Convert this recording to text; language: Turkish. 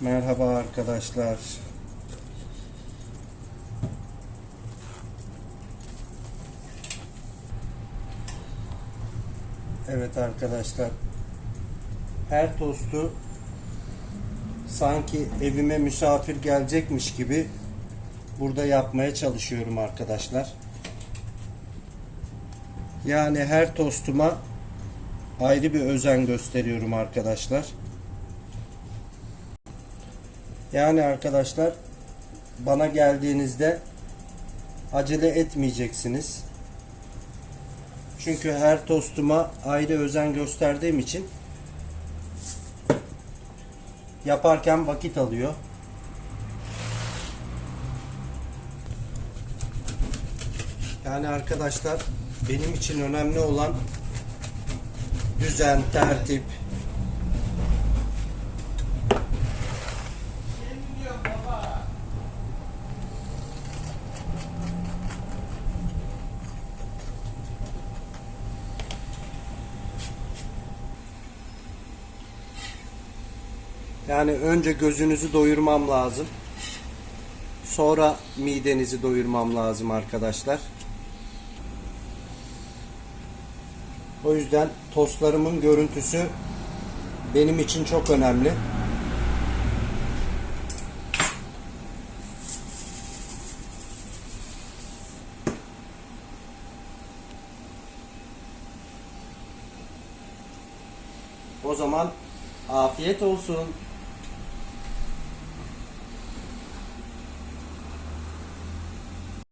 Merhaba arkadaşlar. Evet arkadaşlar. Her tostu sanki evime misafir gelecekmiş gibi burada yapmaya çalışıyorum arkadaşlar. Yani her tostuma ayrı bir özen gösteriyorum arkadaşlar. Yani arkadaşlar bana geldiğinizde acele etmeyeceksiniz. Çünkü her tostuma ayrı özen gösterdiğim için yaparken vakit alıyor. Yani arkadaşlar benim için önemli olan düzen, tertip, Yani önce gözünüzü doyurmam lazım. Sonra midenizi doyurmam lazım arkadaşlar. O yüzden tostlarımın görüntüsü benim için çok önemli. O zaman afiyet olsun.